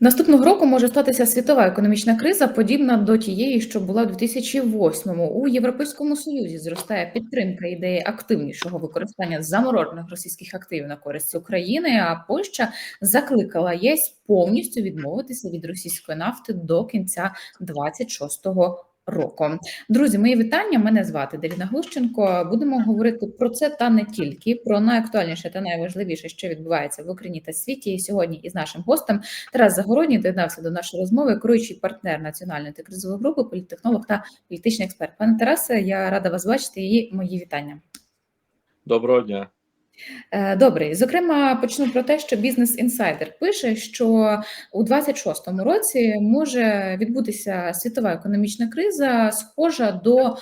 Наступного року може статися світова економічна криза, подібна до тієї, що була в 2008-му. У Європейському Союзі зростає підтримка ідеї активнішого використання заморожених російських активів на користь України. А Польща закликала ЄС повністю відмовитися від російської нафти до кінця 26-го року. Друзі, мої вітання. Мене звати Даріна Глущенко. Будемо говорити про це та не тільки про найактуальніше та найважливіше, що відбувається в Україні та світі. І сьогодні із нашим гостем Тарас Загородній доєднався до нашої розмови, керуючий партнер національної антикризової групи, політтехнолог та політичний експерт. Пане Тарасе, я рада вас бачити і мої вітання. Доброго дня. Е, Добре, зокрема, почну про те, що бізнес інсайдер пише, що у 26-му році може відбутися світова економічна криза, схожа до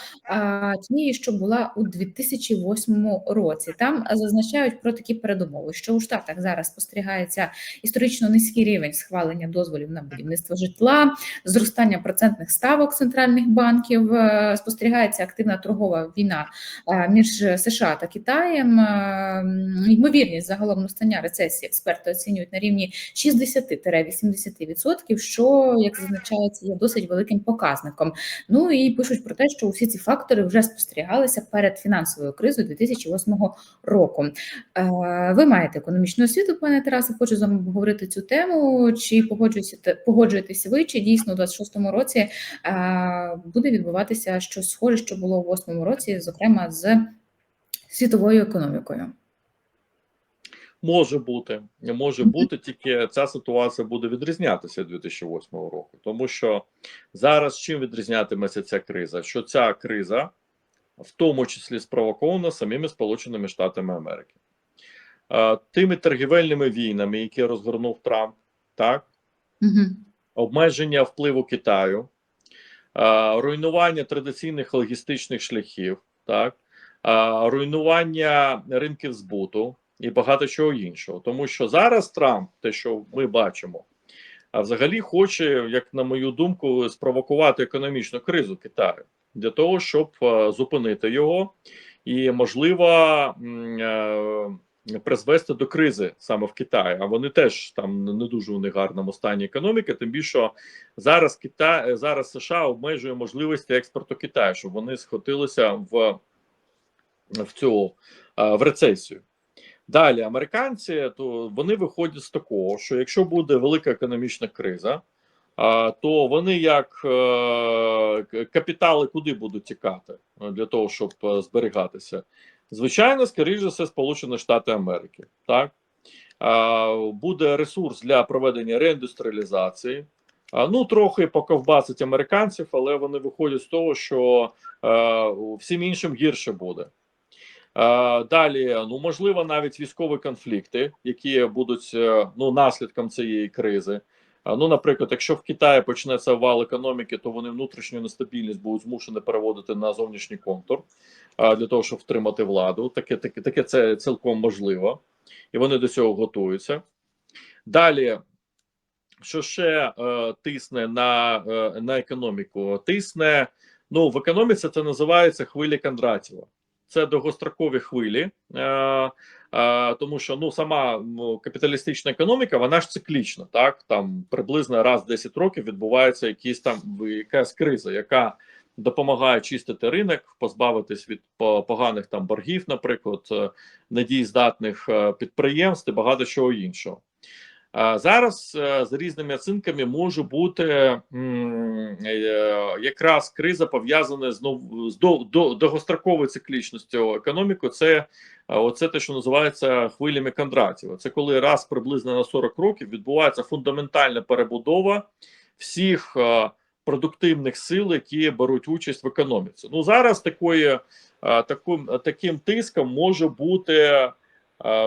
тієї, що була у 2008 році. Там зазначають про такі передумови, що у штатах зараз спостерігається історично низький рівень схвалення дозволів на будівництво житла, зростання процентних ставок центральних банків, е, спостерігається активна торгова війна е, між США та Китаєм. Ймовірність загалом настання рецесії експерти оцінюють на рівні 60-80%, що, як зазначається, є досить великим показником. Ну і пишуть про те, що усі ці фактори вже спостерігалися перед фінансовою кризою 2008 року. Е, Ви маєте економічну освіту, пане Тарасе, хочу з вами обговорити цю тему. Чи погоджуєтеся ви, чи дійсно у 26-му році е, буде відбуватися щось схоже, що було у 8-му році, зокрема з світовою економікою? Може бути, може бути, тільки ця ситуація буде відрізнятися 2008 року, тому що зараз чим відрізнятиметься ця криза? Що ця криза, в тому числі спровокована самими Сполученими Штатами Америки, тими торгівельними війнами, які розгорнув Трамп, так? Угу. обмеження впливу Китаю, руйнування традиційних логістичних шляхів, так, руйнування ринків збуту і багато чого іншого. Тому що зараз Трамп, те, що ми бачимо, а взагалі хоче, як на мою думку, спровокувати економічну кризу Китаю для того, щоб е, зупинити його і, можливо, е, призвести до кризи саме в Китаї. А вони теж там не дуже у них гарному стані економіки. Тим більше зараз Китай, зараз США обмежує можливості експорту Китаю, щоб вони схотилися в, в цю е, в рецесію. Далі американці то вони виходять з такого, що якщо буде велика економічна криза, то вони як е, капітали куди будуть тікати е, для того, щоб е, зберігатися? Звичайно, скоріш за все, Сполучені Штати Америки. Так буде ресурс для проведення реіндустріалізації. Ну трохи поковбасить американців, але вони виходять з того, що всім іншим гірше буде. Е, Далі, ну можливо, навіть військові конфлікти, які будуть е, ну наслідком цієї кризи. Е, Ну, наприклад, якщо в Китаї почнеться вал економіки, то вони внутрішню нестабільність будуть змушені переводити на зовнішній контур для того, щоб втримати владу. Таке, таке, таке це цілком можливо, і вони до цього готуються. Далі, що ще е, тисне на, е, на економіку? Тисне, ну в економіці це називається хвилі Кондратєва це довгострокові хвилі, е, е, тому що ну сама капіталістична економіка, вона ж циклічна. Так там приблизно раз в 10 років відбувається якісь там якась криза, яка допомагає чистити ринок, позбавитись від поганих там боргів, наприклад, е, недієздатних е, підприємств і багато чого іншого. Зараз е, за різними оцінками може бути е, якраз криза пов'язана з з до, до, довгостроковою циклічністю економіки. Це е, оце те, що називається хвилями Кондратєва. Це коли раз приблизно на 40 років відбувається фундаментальна перебудова всіх продуктивних сил, які беруть участь в економіці. Ну зараз такої таким, таким тиском може бути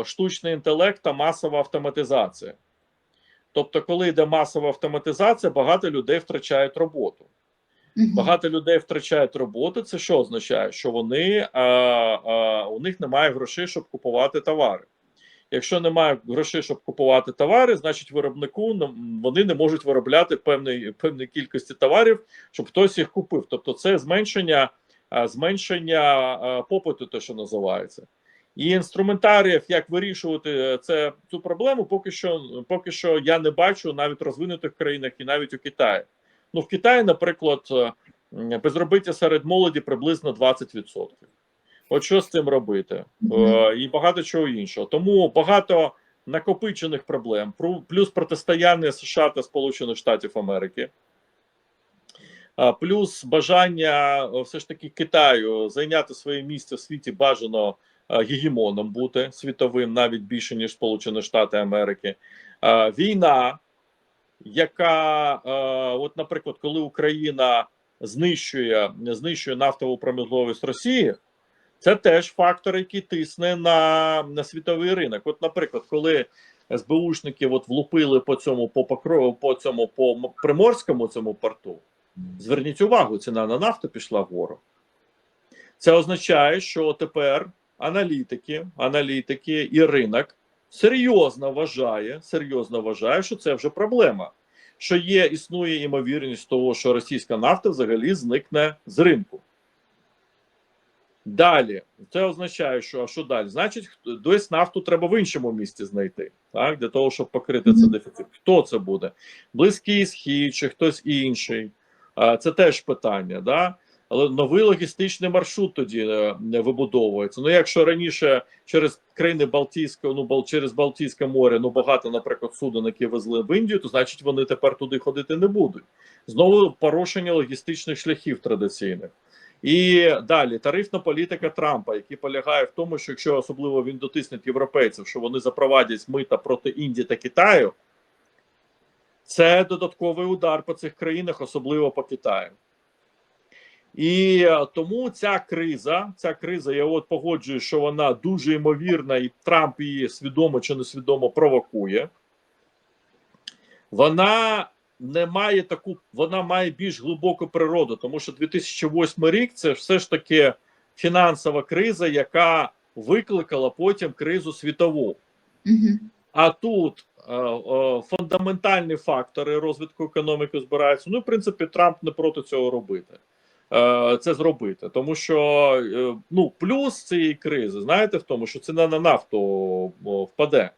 штучний інтелект та масова автоматизація. Тобто, коли йде масова автоматизація, багато людей втрачають роботу. Багато людей втрачають роботу. Це що означає? Що вони а, а, у них немає грошей, щоб купувати товари. Якщо немає грошей, щоб купувати товари, значить виробнику вони не можуть виробляти певної певної кількості товарів, щоб хтось їх купив. Тобто, це зменшення, зменшення попиту, те, що називається. І інструментаріїв, як вирішувати е, це цю проблему, поки що поки що я не бачу навіть в розвинутих країнах і навіть у Китаї. Ну в Китаї, наприклад, е, м, безробіття серед молоді приблизно 20%. От що з цим робити? Мгм. Е, і багато чого іншого. Тому багато накопичених проблем, плюс протистояння США та Сполучених Штатів Америки. Плюс бажання все ж таки Китаю зайняти своє місце в світі бажано гегемоном бути світовим, навіть більше ніж Сполучені Штати Америки. Е, Війна, яка, е, от, наприклад, коли Україна знищує, знищує нафтову промисловість Росії, це теж фактор, який тисне на, на світовий ринок. От, наприклад, коли СБУшники от влупили по цьому по покрову, по цьому по приморському цьому порту. Зверніть увагу, ціна на нафту пішла вгору. Це означає, що тепер аналітики, аналітики і ринок серйозно вважає, серйозно вважає, що це вже проблема. Що є, існує ймовірність того, що російська нафта взагалі зникне з ринку. Далі, це означає, що а що далі? Значить, десь нафту треба в іншому місці знайти, так, для того, щоб покрити цей дефіцит. Хто це буде? Близький схід чи хтось інший? Це теж питання. Да? Але новий логістичний маршрут тоді е, вибудовується. Ну, якщо раніше через країни Балтійського, ну через Балтійське море, ну багато, наприклад, суден, які везли в Індію, то значить вони тепер туди ходити не будуть. Знову порушення логістичних шляхів традиційних. І далі тарифна політика Трампа, який полягає в тому, що якщо особливо він дотисне європейців, що вони запровадять мита проти Індії та Китаю, це додатковий удар по цих країнах, особливо по Китаю. І е, тому ця криза, ця криза, я от погоджую, що вона дуже ймовірна, і Трамп її свідомо чи несвідомо провокує. Вона не має таку, вона має більш глибоку природу, тому що 2008 рік це все ж таки фінансова криза, яка викликала потім кризу світову. А тут е, е, фундаментальні фактори розвитку економіки збираються. Ну, в принципі, Трамп не проти цього робити. Е, це зробити, тому що е, ну плюс цієї кризи, знаєте, в тому, що ціна на нафту впаде.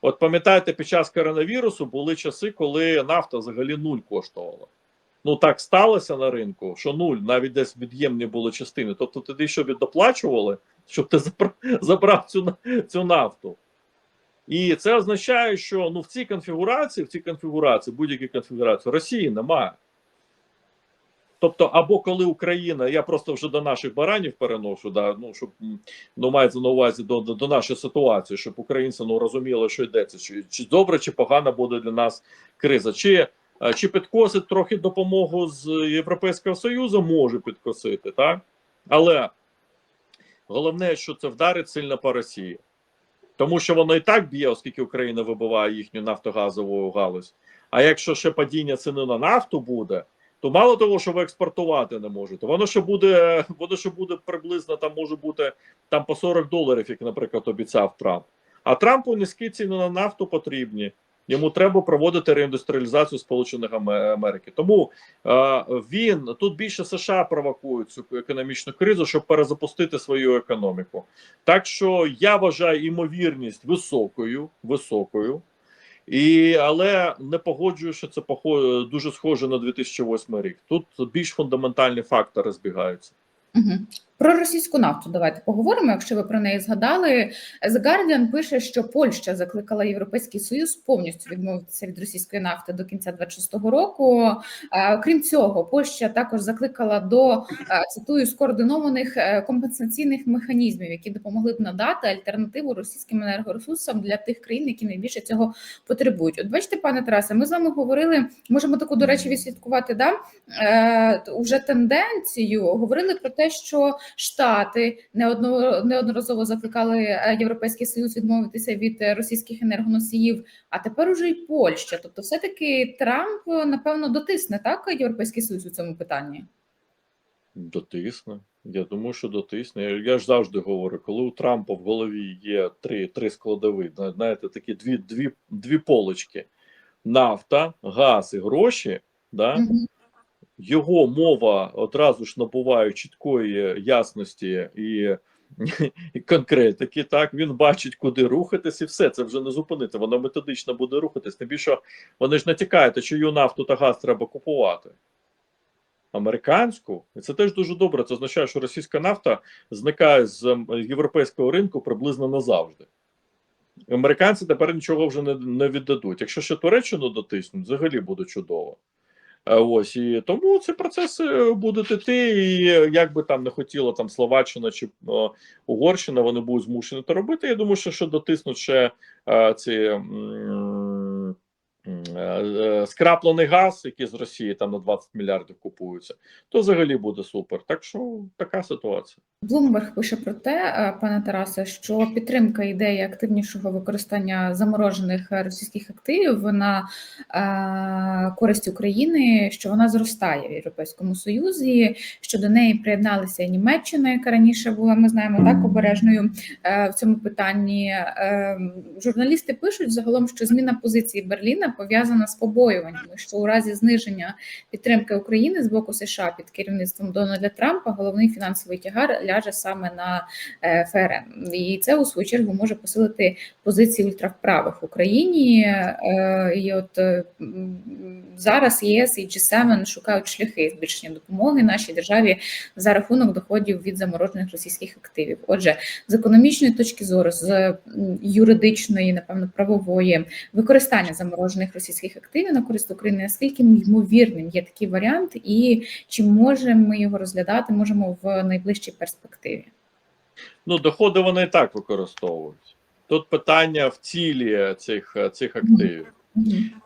От пам'ятаєте, під час коронавірусу були часи, коли нафта взагалі нуль коштувала. Ну так сталося на ринку, що нуль, навіть десь від'ємні були частини. Тобто тоді що доплачували, щоб ти забрав цю, цю нафту. І це означає, що ну в цій конфігурації, в цій конфігурації, будь-якій конфігурації, Росії немає. Тобто, або коли Україна, я просто вже до наших баранів переношу, да, ну щоб ну мається на увазі до, до, до нашої ситуації, щоб українці ну розуміли, що йдеться, чи, чи добре, чи погана буде для нас криза, чи, е, чи підкосить трохи допомогу з Європейського Союзу, може підкосити, так? Але головне, що це вдарить сильно по Росії. Тому що воно і так б'є, оскільки Україна вибиває їхню нафтогазову галузь. А якщо ще падіння ціни на нафту буде, то мало того, що ви експортувати не можете, воно ще буде, воно ще буде приблизно там може бути там по 40 доларів, як, наприклад, обіцяв Трамп. А Трампу низькі ціни на нафту потрібні. Йому треба проводити реіндустріалізацію Сполучених Аме- Америки. Тому е, він тут більше США провокують цю економічну кризу, щоб перезапустити свою економіку. Так що я вважаю імовірність високою, високою, і, але не погоджую, що це дуже схоже на 2008 рік. Тут більш фундаментальні фактори збігаються. Мгм. Про російську нафту давайте поговоримо. Якщо ви про неї згадали, The Guardian пише, що Польща закликала Європейський Союз повністю відмовитися від російської нафти до кінця 26-го року. Е, Крім цього, Польща також закликала до е, цитую скоординованих е, компенсаційних механізмів, які допомогли б надати альтернативу російським енергоресурсам для тих країн, які найбільше цього потребують. От бачите, пане Тарасе, ми з вами говорили. Можемо таку, до речі, відслідкувати да уже тенденцію. Говорили про те, що Штати неодно, неодноразово закликали е, Європейський Союз відмовитися від е, російських енергоносіїв, а тепер уже й Польща. Тобто, все таки Трамп е, напевно дотисне так Європейський Союз у цьому питанні. Дотисне. Я думаю, що дотисне. Я, ж завжди говорю, коли у Трампа в голові є три, три складові, знаєте, такі дві, дві, дві полочки: нафта, газ і гроші. Да? Мгм. Його мова одразу ж набуває чіткої ясності і конкретики. Так він бачить, куди рухатись, і все це вже не зупинити. Воно методично буде рухатись. Тим більше вони ж натякають, чию нафту та газ треба купувати. Американську, і це теж дуже добре. Це означає, що російська нафта зникає з європейського ринку приблизно назавжди. Американці тепер нічого вже не, не віддадуть. Якщо ще Туреччину дотиснуть, взагалі буде чудово. Е, Ось і тому цей процес е, буде йти, і як би там не хотіла там Словаччина чи о, Угорщина, вони будуть змушені це робити. Я думаю, що, що дотиснуть ще е, ці е, е, скраплений газ, який з Росії там на 20 мільярдів купуються, то взагалі буде супер. Так що така ситуація. Блумберг пише про те, е, пане Тарасе, що підтримка ідеї активнішого використання заморожених е, російських активів на е, користь України, що вона зростає в Європейському Союзі, що до неї приєдналася і Німеччина, яка раніше була, ми знаємо, так обережною е, в цьому питанні. Е, журналісти пишуть загалом, що зміна позиції Берліна пов'язана з побоюваннями, що у разі зниження підтримки України з боку США під керівництвом Дональда Трампа головний фінансовий тягар ляже саме на е, ФРН, і це у свою чергу може посилити позиції ультраправих в Україні. Е, І от е, зараз ЄС і G7 шукають шляхи збільшення допомоги нашій державі за рахунок доходів від заморожених російських активів. Отже, з економічної точки зору, з юридичної, напевно, правової використання заморожених російських активів на користь України, наскільки ймовірним є такий варіант, і чи можемо ми його розглядати, можемо в найближчій перспективі? Ну, доходи вони і так використовують. Тут питання в цілі цих, цих активів.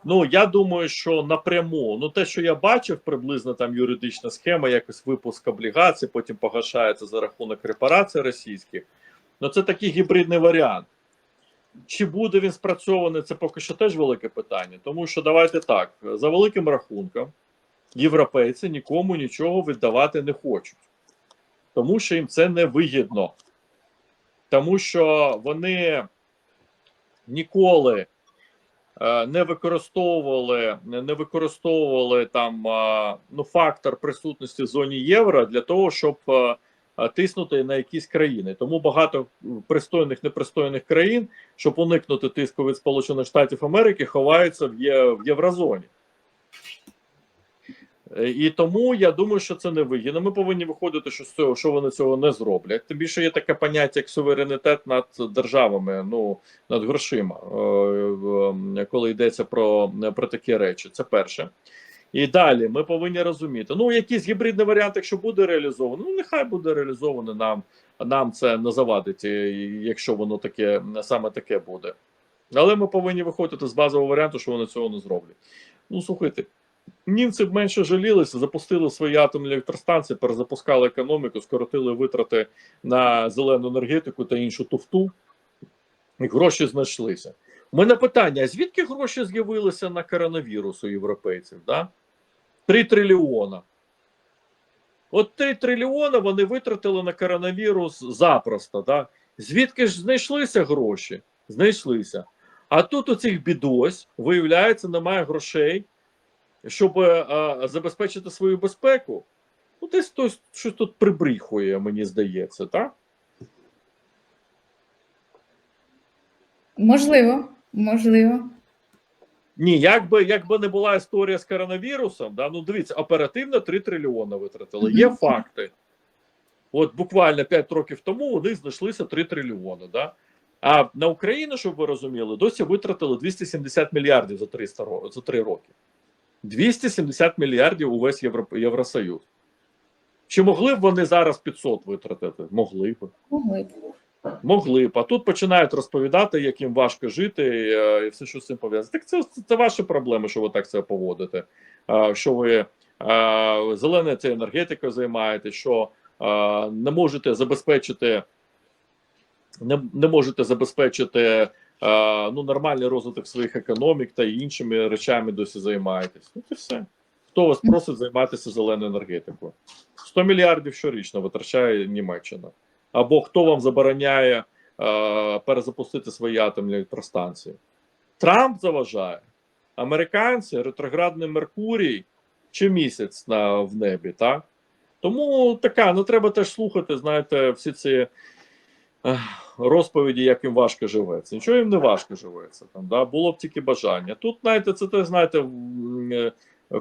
Ну я думаю, що напряму, ну те, що я бачив, приблизно там юридична схема, якось випуск облігацій, потім погашається за рахунок репарацій російських. Ну це такий гібридний варіант. Чи буде він спрацьований, це поки що теж велике питання. Тому що давайте так: за великим рахунком, європейці нікому нічого віддавати не хочуть, тому що їм це не вигідно. Тому що вони ніколи е, не використовували, не використовували там е, ну, фактор присутності в зоні євро для того, щоб е, тиснути на якісь країни. Тому багато пристойних непристойних країн, щоб уникнути тиску від Сполучених Штатів Америки, ховаються в, є, в єврозоні. Е, І тому я думаю, що це не вигідно. Ми повинні виходити, що з цього, що вони цього не зроблять. Тим більше є таке поняття як суверенітет над державами, ну над грошима, е, коли йдеться про, про такі речі. Це перше. І далі ми повинні розуміти. Ну, якийсь гібридний варіант, якщо буде реалізовано, ну нехай буде реалізовано нам. Нам це не завадить, якщо воно таке саме таке буде. Але ми повинні виходити з базового варіанту, що вони цього не зроблять. Ну слухайте, німці б менше жалілися, запустили свої атомні електростанції, перезапускали економіку, скоротили витрати на зелену енергетику та іншу туфту, і гроші знайшлися. У мене питання: звідки гроші з'явилися на коронавірус у європейців? Да? 3 трильйона. От 3 трильйона вони витратили на коронавірус запросто. Да? Звідки ж знайшлися гроші? Знайшлися. А тут у цих бідось, виявляється, немає грошей, щоб е, е, забезпечити свою безпеку. Ну, десь хтось щось тут прибріхує, мені здається, так? Можливо, можливо. Ні, якби, якби не була історія з коронавірусом, да, ну дивіться, оперативно 3 трильйони витратили. Є факти. От буквально 5 років тому у них знайшлися 3 трильйони. Да? А на Україну, щоб ви розуміли, досі витратили 270 мільярдів за 300 за 3 роки. 270 мільярдів увесь Євро, Євросоюз. Чи могли б вони зараз 500 витратити? Могли б. Могли б. Могли б. А тут починають розповідати, як їм важко жити, і, е, все, що з цим пов'язано. Так це, це ваші проблеми, що ви так себе поводите. Е, Що ви е, зеленою цією енергетикою займаєтесь, що не можете забезпечити, не, не можете забезпечити ну, нормальний розвиток своїх економік та іншими речами досі займаєтесь. Ну, і все. Хто вас просить займатися зеленою енергетикою? 100 мільярдів щорічно витрачає Німеччина або хто вам забороняє е, перезапустити свої атомні електростанції? Трамп заважає, американці, ретроградний Меркурій чи місяць на, в небі, так? Тому така, ну треба теж слухати, знаєте, всі ці ех, розповіді, як їм важко живеться. Нічого їм не важко живеться. Там, да? Було б тільки бажання. Тут, знаєте, це теж, знаєте, е,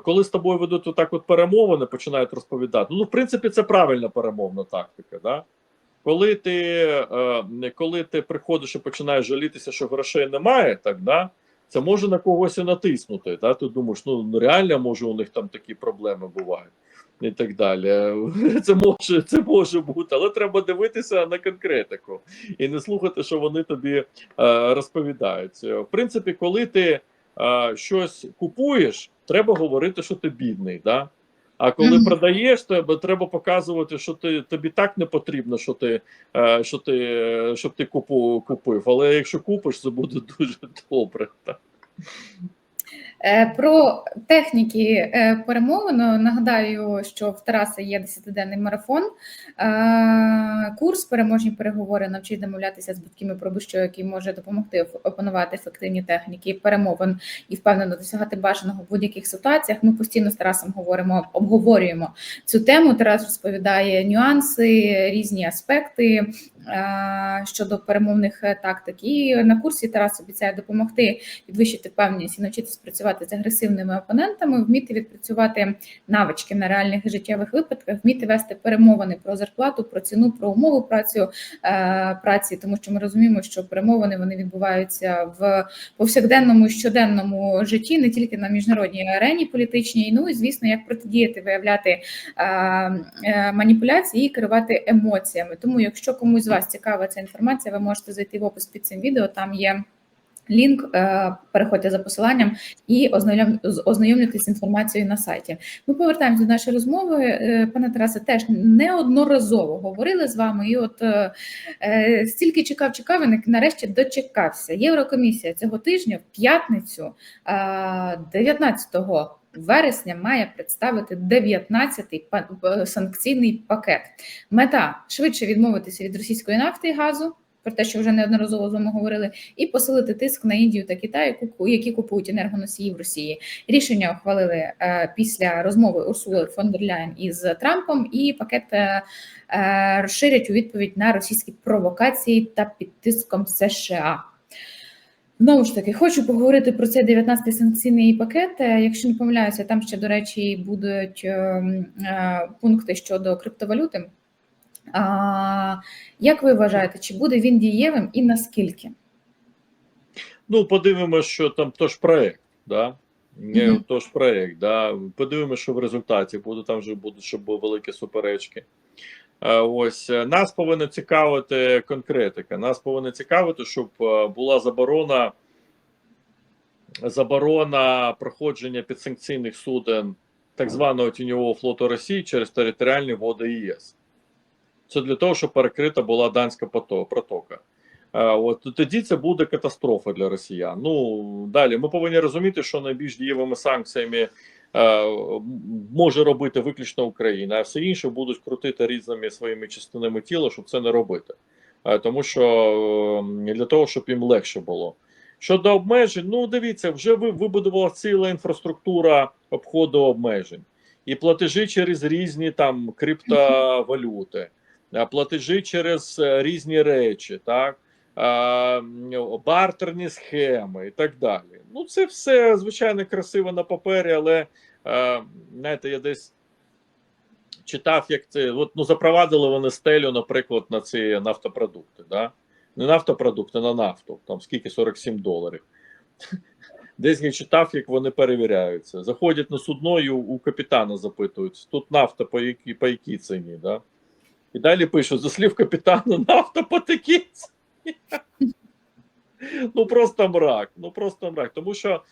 коли з тобою ведуть отак от перемовини, починають розповідати. Ну, в принципі, це правильна перемовна тактика. Да? Коли ти, е, коли ти приходиш і починаєш жалітися, що грошей немає, так да, це може на когось і натиснути. Да? Ти думаєш, ну реально може у них там такі проблеми бувають і так далі. Це може, це може бути, але треба дивитися на конкретику і не слухати, що вони тобі е, розповідають. В принципі, коли ти е, щось купуєш, треба говорити, що ти бідний. Да? А коли Мгм. продаєш, то треба показувати, що ти тобі так не потрібно, що ти, е, що ти, щоб ти купу, купив. Але якщо купиш, це буде дуже добре. Так. Е, Про техніки е, перемовин нагадаю, що в Тараса є 10-денний марафон. Е, Курс переможні переговори навчить домовлятися з батьками про будь-що, який може допомогти опанувати ефективні техніки перемовин і впевнено досягати бажаного в будь-яких ситуаціях. Ми постійно з Тарасом говоримо, обговорюємо цю тему. Тарас розповідає нюанси, різні аспекти щодо перемовних е, тактик. І на курсі Тарас обіцяє допомогти підвищити певність і навчитись працювати з агресивними опонентами, вміти відпрацювати навички на реальних життєвих випадках, вміти вести перемовини про зарплату, про ціну, про умови працю е, праці, тому що ми розуміємо, що перемовини вони відбуваються в повсякденному щоденному житті, не тільки на міжнародній арені політичній. Ну і звісно, як протидіяти, виявляти е, е, маніпуляції і керувати емоціями. Тому, якщо комусь вас цікава ця інформація, ви можете зайти в опис під цим відео. Там є. Лінк, е, переходьте за посиланням і ознайомлюйтесь з інформацією на сайті. Ми повертаємося до нашої розмови. Е, Пане Тарасе, теж неодноразово говорили з вами, і от е, стільки чекав, чекав, і нарешті дочекався. Єврокомісія цього тижня в п'ятницю, е, 19 вересня, має представити 19-й санкційний пакет. Мета швидше відмовитися від російської нафти і газу. Про те, що вже неодноразово з вами говорили, і посилити тиск на Індію та Китай, які купують енергоносії в Росії. Рішення ухвалили е, після розмови Урсули фон дер Ляєн із Трампом, і пакет е, е, розширять у відповідь на російські провокації та під тиском США. Знову ж таки, хочу поговорити про цей 19-й санкційний пакет. Е, Якщо не помиляюся, там ще, до речі, будуть е, е, пункти щодо криптовалюти. Як ви вважаєте, чи буде він дієвим і наскільки? Ну, подивимося, що там тож проект, да? Не. Тож проект, да. Подивимося, що в результаті буде. Там вже будуть, щоб були великі суперечки. Е, Ось е, нас повинна цікавити конкретика. Нас повинна цікавити, щоб е, була заборона заборона проходження підсанкційних суден так званого тіньового флоту Росії через територіальні води ЄС. Це для того, щоб перекрита була данська протока. От тоді це буде катастрофа для росіян. Ну далі ми повинні розуміти, що найбільш дієвими санкціями може робити виключно Україна, а все інше будуть крутити різними своїми частинами тіла, щоб це не робити. Е, Тому що е, для того, щоб їм легше було. Щодо обмежень, ну дивіться, вже ви- вибудувала ціла інфраструктура обходу обмежень і платежі через різні там криптовалюти, платежі через е, різні речі, так бартерні схеми і так далі. Ну, це все звичайно красиво на папері, але знаєте, я десь читав, як це от, ну, запровадили вони стелю, наприклад, на ці нафтопродукти. Да? Не нафтопродукти, на нафту. Там скільки 47 доларів. Десь я читав, як вони перевіряються. Заходять на судно і у, у капітана запитують, тут нафта по якій, по якій ціні, да? І далі пишуть, за слів капітана, нафта по такій ціні. Ну просто мрак. Ну просто мрак. Тому що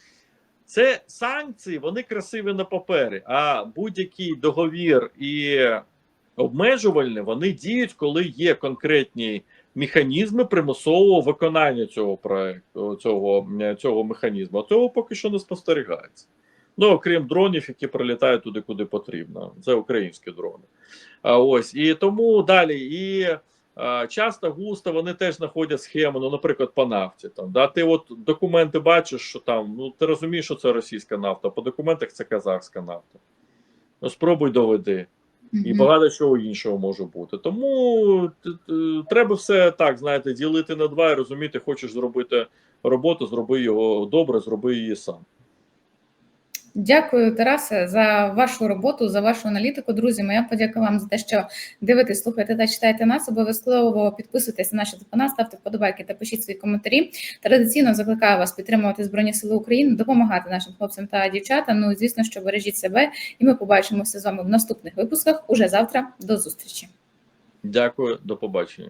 це санкції, вони красиві на папері, а будь-який договір і обмежувальний, вони діють, коли є конкретні механізми примусового виконання цього проекту, цього, цього механізму. А цього поки що не спостерігається. Ну, окрім дронів, які прилітають туди, куди потрібно. Це українські дрони. А ось і тому далі. І часто густо вони теж знаходять схему, ну, наприклад, по нафті. Там, да? Ти от документи бачиш, що там, ну ти розумієш, що це російська нафта, по документах це казахська нафта. Ну, спробуй доведи. і багато чого іншого може бути. Тому треба все так, знаєте, ділити на два і розуміти, хочеш зробити роботу, зроби його добре, зроби її сам. Дякую, Тарасе, за вашу роботу, за вашу аналітику. Друзі, моя подяка вам за те, що дивитесь, слухаєте та читаєте нас. Обов'язково підписуйтесь на наші канал, ставте вподобайки та пишіть свої коментарі. Традиційно закликаю вас підтримувати Збройні Сили України, допомагати нашим хлопцям та дівчатам. Ну і звісно, що бережіть себе, і ми побачимося з вами в наступних випусках уже завтра. До зустрічі. Дякую, до побачення.